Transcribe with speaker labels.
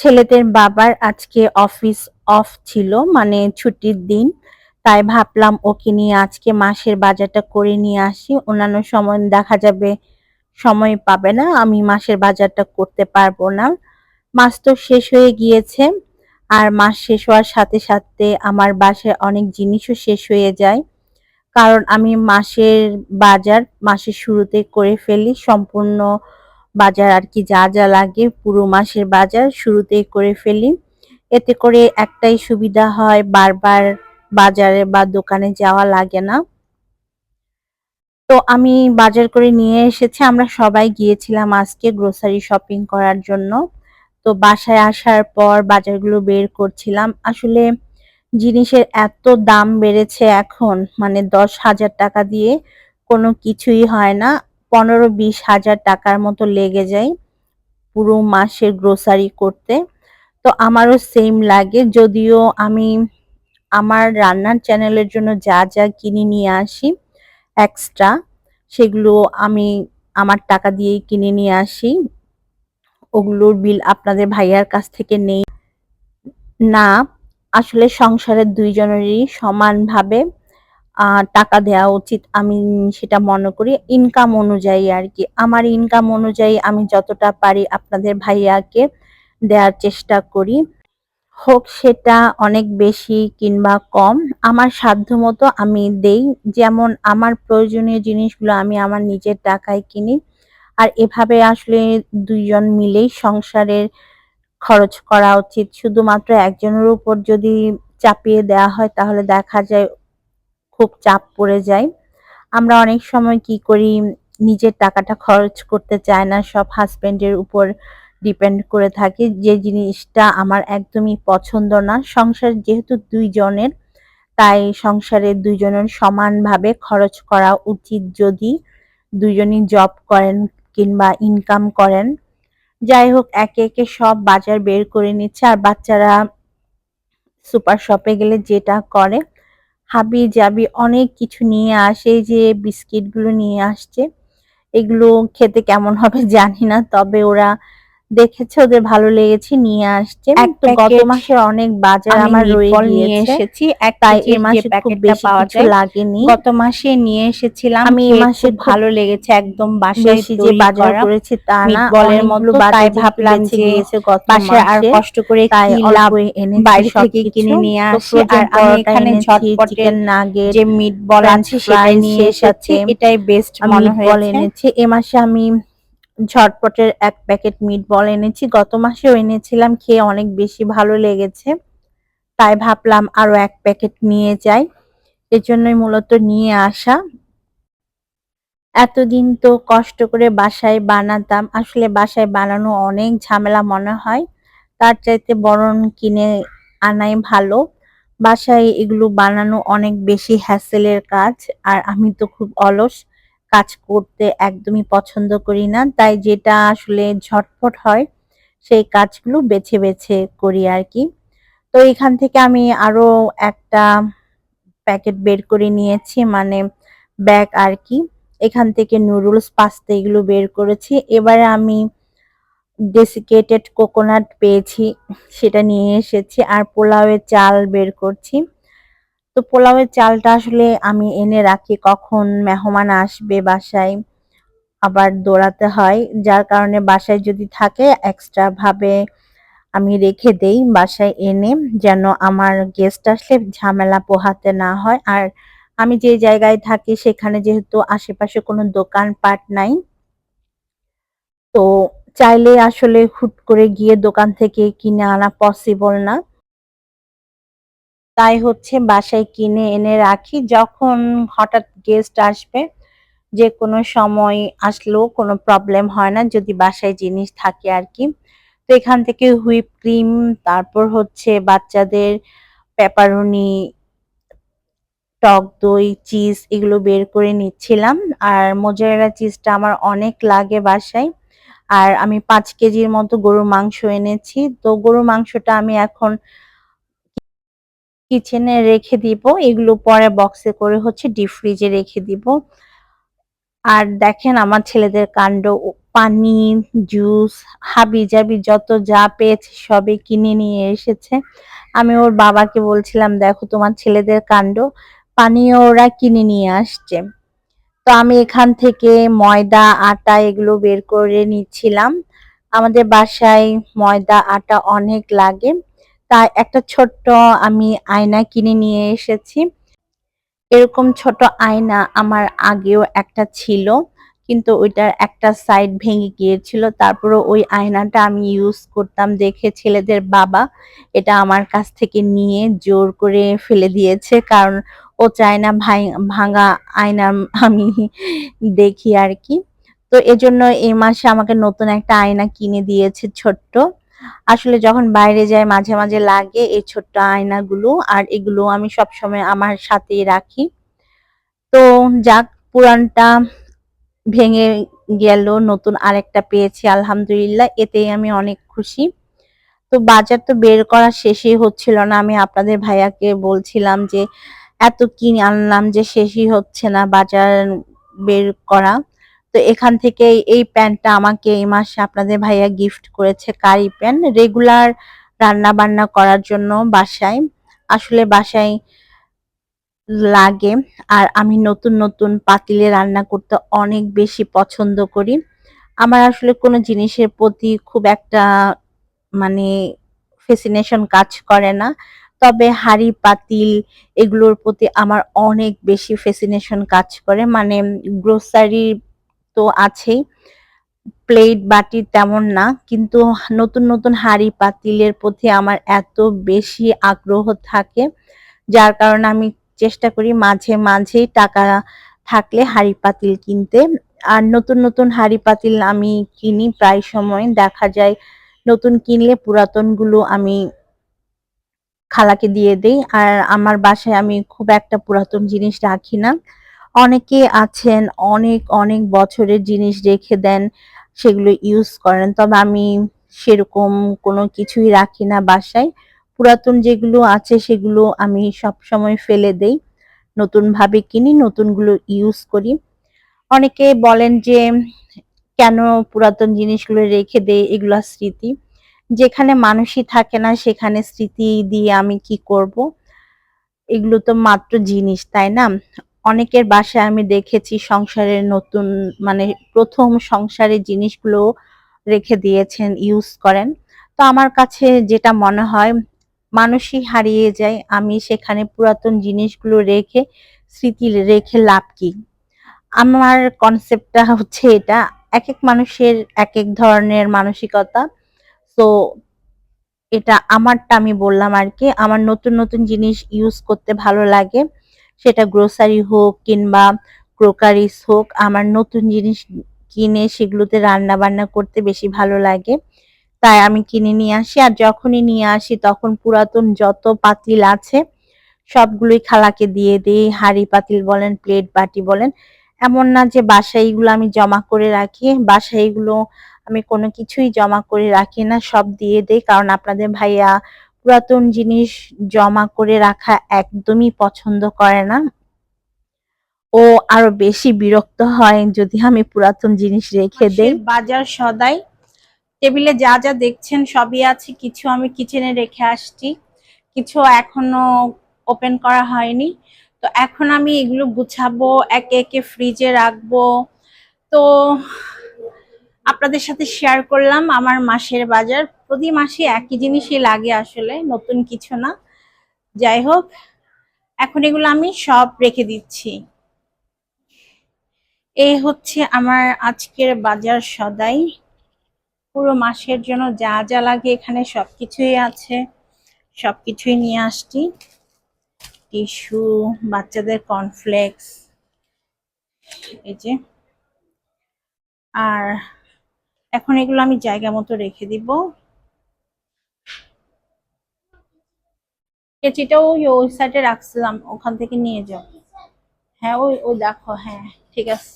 Speaker 1: ছেলেদের বাবার আজকে অফিস অফ ছিল মানে ছুটির দিন। তাই ভাবলাম ওকে নিয়ে আজকে মাসের বাজারটা করে নিয়ে আসি। অন্যান্য সময় দেখা যাবে, সময় পাবে না, আমি মাসের বাজারটা করতে পারব না। মাস তো শেষ হয়ে গিয়েছে, আর মাস শেষ হওয়ার সাথে সাথে আমার বাসায় অনেক জিনিসও শেষ হয়ে যায়। কারণ আমি মাসের বাজার মাসের শুরুতে করে ফেলি, সম্পূর্ণ বাজার আর কি যা যা লাগে পুরো মাসের বাজার শুরুতেই করে ফেলি। এতে করে একটাই সুবিধা হয়, বারবার বাজারে বা দোকানে যাওয়া লাগে না। তো আমি বাজার করে নিয়ে এসেছি, আমরা সবাই গিয়েছিলাম আজকে গ্রোসারি শপিং করার জন্য। তো বাসায় আসার পর বাজারগুলো বের করছিলাম। আসলে জিনিসের এত দাম বেড়েছে এখন মানে দশ হাজার টাকা দিয়ে কোনো কিছুই হয় না। পনেরো বিশ হাজার টাকার মতো লেগে যায় পুরো মাসের গ্রোসারি করতে। তো আমারও সেম লাগে, যদিও আমি আমার রান্নার চ্যানেলের জন্য যা যা কিনে নিয়ে আসি এক্সট্রা সেগুলো আমি আমার টাকা দিয়েই কিনে নিয়ে আসি। ওগুলোর বিল আপনাদের ভাইয়ার কাছ থেকে নেই। না, আসলে সংসারের দুইজনেরই সমানভাবে টাকা দেওয়া উচিত। আমি সেটা মনে করি। ইনকাম অনুযায়ী আর কি। আমার ইনকাম অনুযায়ী আমি যতটা পারি আপনাদের ভাইয়াকে দেওয়ার চেষ্টা করি। হোক সেটা অনেক বেশি কিংবা কম। আমার সাধ্য মতো আমি দেই। যেমন আমার প্রয়োজনীয় জিনিসগুলো আমি আমার নিজের টাকায় কিনি। আর এভাবে আসলে দুইজন মিলেই সংসারের খরচ করা উচিত। শুধুমাত্র একজনের উপর যদি চাপিয়ে দেওয়া হয় তাহলে দেখা যায় খুব চাপ পড়ে যায় আমরা অনেক সময় কি করি, নিজের টাকাটা খরচ করতে চায় না, সব হাজবেন্ডের উপর ডিপেন্ড করে থাকি। যে জিনিসটা আমার একদমই পছন্দ না, সংসার যেহেতু দুইজনের, তাই সংসারে দুইজনের সমানভাবে খরচ করা উচিত যদি দুইজনই জব করেন কিংবা ইনকাম করেন। যাই হোক, একে একে সব বাজার বের করে নিচ্ছে, আর বাচ্চারা সুপার শপে গেলে যেটা করে হাবি জাবি অনেক কিছু নিয়ে আসে যে বিস্কিটগুলো নিয়ে আসছে। এগুলো খেতে কেমন হবে জানি না, তবে ওরা দেখেছে ওদের ভালো লেগেছে নিয়ে আসছে। গত মাসে অনেক বাজার আমার রয়ে নিয়ে এসেছি। তাই এই মাসে খুব বেশি কিছু লাগেনি।
Speaker 2: গত মাসে নিয়ে এসেছিলাম
Speaker 1: আমি এই মাসে
Speaker 2: ভালো লেগেছে একদম বাসায়
Speaker 1: যে বাজার করেছি তা না
Speaker 2: বলের মতো তাই ভাবলাম যে
Speaker 1: গিয়েছে গত
Speaker 2: বাসায় আর কষ্ট করে কি লাভ?
Speaker 1: এনেছি
Speaker 2: বাইরে থেকে কিনে নিয়ে আসি আর আমি এখানে
Speaker 1: চিকেন নাগেট
Speaker 2: যে মিট বল আছে সেটাই নিয়ে এসেছি। এটাই বেস্ট মনে হয়েছে।
Speaker 1: এনেছি এ মাসে আমি ঝটপটের এক প্যাকেট মিট বল এনেছি। গত মাসেও এনেছিলাম, খেয়ে অনেক বেশি ভালো লেগেছে। তাই ভাবলাম আরও এক প্যাকেট নিয়ে যাই। এজন্যই মূলত নিয়ে আসা। এতদিন তো কষ্ট করে বাসায় বানাতাম। আসলে বাসায় বানানো অনেক ঝামেলা মনে হয়। তার চাইতে বরণ কিনে আনাই ভালো। বাসায় এগুলো বানানো অনেক বেশি হ্যাসেলের কাজ। আর আমি তো খুব অলস। কাজ করতে একদমই পছন্দ করি না। তাই যেটা আসলে ঝটপট হয়, সেই কাজগুলো বেছে বেছে করি আর কি তো এখান থেকে আমি আরও একটা প্যাকেট বের করে নিয়েছি মানে ব্যাগ আর কি এখান থেকে নুডলস, পাস্তা এগুলো বের করেছি। এবারে আমি ডেসিকেটেড কোকোনাট পেয়েছি, সেটা নিয়ে এসেছি। আর পোলাওয়ের চাল বের করছি। তো পোলাওয়ের চালটা আসলে আমি এনে রাখি কখন মেহমান আসবে বাসায় আবার দৌড়াতে হয়। যার কারণে বাসায় যদি থাকে এক্সট্রা ভাবে আমি রেখে দেই বাসায় এনে যেন আমার গেস্ট আসলে ঝামেলা পোহাতে না হয়। আর আমি যে জায়গায় থাকি, সেখানে যেহেতু আশেপাশে কোনো দোকানপাট নাই, তো চাইলে আসলে হুট করে গিয়ে দোকান থেকে কিনে আনা পসিবল না। তাই হচ্ছে বাসায় কিনে এনে রাখি। যখন হঠাৎ গেস্ট আসবে, যে কোনো সময় আসলেও কোনো প্রবলেম হয় না, যদি বাসায় জিনিস থাকে আর কি তো এখান থেকে হুইপ ক্রিম তারপর হচ্ছে বাচ্চাদের পেপারুনি টক দই চিজ এগুলো বের করে নিচ্ছিলাম। আর মোজারেলা চিজটা আমার অনেক লাগে বাসায়। আর আমি পাঁচ কেজির মতো গরুর মাংস এনেছি। তো গরুর মাংসটা আমি এখন কিচেনে রেখে দিব। এগুলো পরে বক্সে করে হচ্ছে ডিপ ফ্রিজে রেখে দিব। আর দেখেন আমার ছেলেদের কাণ্ড পানি জুস হাবি জাবি যত যা পেয়েছে সবই কিনে নিয়ে এসেছে। আমি ওর বাবাকে বলছিলাম, দেখো তোমার ছেলেদের কাণ্ড পানিও ওরা কিনে নিয়ে আসছে। তো আমি এখান থেকে ময়দা, আটা এগুলো বের করে নিচ্ছিলাম। আমাদের বাসায় ময়দা, আটা অনেক লাগে। তাই একটা ছোট্ট আমি আয়না কিনে নিয়ে এসেছি। এরকম ছোট আয়না আমার আগেও একটা ছিল, কিন্তু ওইটার একটা সাইড ভেঙে গিয়েছিল। তারপরে ওই আয়নাটা আমি ইউজ করতাম দেখে ছেলেদের বাবা এটা আমার কাছ থেকে নিয়ে জোর করে ফেলে দিয়েছে, কারণ ও চায় না ভাঙা আয়না আমি দেখি আর কি। তো এজন্য এই মাসে আমাকে নতুন একটা আয়না কিনে দিয়েছে ছোট্ট। আসলে যখন বাইরে যাই মাঝে মাঝে লাগে এই ছোট্ট আয়নাগুলো, আর এগুলো আমি সবসময় আমার সাথেই রাখি। তো যাক পুরানটা ভেঙে গেল, নতুন আরেকটা পেয়েছি, আলহামদুলিল্লাহ, এতেই আমি অনেক খুশি। তো বাজার তো বের করা শেষই হচ্ছিল না, আমি আপনাদের ভাইয়াকে বলছিলাম যে, এত কিনে আনলাম যে শেষই হচ্ছে না বাজার বের করা। তো এখান থেকে এই প্যান্টটা আমাকে এই মাসে আপনাদের ভাইয়া গিফট করেছে কারি প্যান্ট রেগুলার রান্না বান্না করার জন্য বাসায়। আসলে বাসায় লাগে। আর আমি নতুন নতুন পাতিলে রান্না করতে অনেক বেশি পছন্দ করি। আমার আসলে কোনো জিনিসের প্রতি খুব একটা মানে ফেসিনেশন কাজ করে না। তবে হাঁড়ি, পাতিল এগুলোর প্রতি আমার অনেক বেশি ফেসিনেশন কাজ করে। মানে গ্রোসারি তো আছেই। প্লেট বাটি তেমন না, কিন্তু নতুন নতুন হাঁড়ি পাতিলের প্রতি আমার এত বেশি আগ্রহ থাকে, যার কারণে আমি চেষ্টা করি মাঝে মাঝেই টাকা থাকলে হাঁড়ি পাতিল কিনতে। আর নতুন নতুন হাড়ি পাতিল আমি কিনি প্রায় সময়। দেখা যায় নতুন কিনলে পুরাতনগুলো আমি খালাকে দিয়ে দেই। আর আমার বাসায় আমি খুব একটা পুরাতন জিনিস রাখি না। অনেকে আছেন, অনেক অনেক বছরের জিনিস রেখে দেন, সেগুলো ইউজ করেন। তবে আমি সেরকম কোনো কিছুই রাখি না বাসায়। পুরাতন যেগুলো আছে সেগুলো আমি সব সময় ফেলে দেই। নতুন ভাবে কিনি, নতুনগুলো ইউজ করি। অনেকে বলেন যে, কেন পুরাতন জিনিসগুলো রেখে দেয় এগুলো স্মৃতি। যেখানে মানুষই থাকে না, সেখানে স্মৃতি দিয়ে আমি কি করব? এগুলো তো মাত্র জিনিস, তাই না? অনেকের বাসায় আমি দেখেছি সংসারের নতুন মানে প্রথম সংসারের জিনিসগুলো রেখে দিয়েছেন ইউজ করেন। তো আমার কাছে যেটা মনে হয়, মানুষই হারিয়ে যায়, আমি সেখানে পুরাতন জিনিসগুলো রেখে, স্মৃতি রেখে লাভ কি? আমার কনসেপ্টটা হচ্ছে এটা এক এক মানুষের এক এক ধরনের মানসিকতা। তো এটা আমারটা আমি বললাম আর কি, আমার নতুন নতুন জিনিস ইউজ করতে ভালো লাগে। সেটা গ্রোসারি হোক কিংবা ক্রোকারিস হোক, আমার নতুন জিনিস কিনে সেগুলোতে রান্না বান্না করতে বেশি ভালো লাগে। তাই আমি কিনে নিয়ে আসি, আর যখনই নিয়ে আসি তখন পুরাতন যত পাতিল আছে, সবগুলোই খালাকে দিয়ে দিই। হাঁড়ি পাতিল বলেন, প্লেট বাটি বলেন, এমন না যে বাসায় এগুলো আমি জমা করে রাখি। বাসায় এগুলো আমি কোনো কিছুই জমা করে রাখি না, সব দিয়ে দেই। কারণ আপনাদের ভাইয়া পুরাতন জিনিস জমা করে রাখা একদমই পছন্দ করে না। ও আরও বেশি বিরক্ত হয় যদি আমি পুরাতন জিনিস রেখে দেই। বাজার সদাই। টেবিলে যা যা দেখছেন সবই আছে কিছু আমি কিচেনে রেখে আসছি কিছু এখনও ওপেন করা হয়নি। তো এখন আমি এগুলো গুছাবো একে একে ফ্রিজে রাখব। তো আপনাদের সাথে শেয়ার করলাম আমার মাসের বাজার। প্রতি মাসে একই জিনিসই লাগে আসলে, নতুন কিছু না। যাই হোক, এখন এগুলো আমি সব রেখে দিচ্ছি। এই হচ্ছে আমার আজকের বাজার সদাই। পুরো মাসের জন্য যা যা লাগে এখানে সবকিছুই আছে। সবকিছুই নিয়ে আসছি। টিস্যু, বাচ্চাদের কর্নফ্লেক্স এই যে। আর এখন এগুলো আমি জায়গা মতো রেখে দিব। কেচিটাও ওই ওই সাইডে রাখছিলাম, ওখান থেকে নিয়ে যাও। হ্যাঁ ওই ওই দেখো হ্যাঁ ঠিক আছে।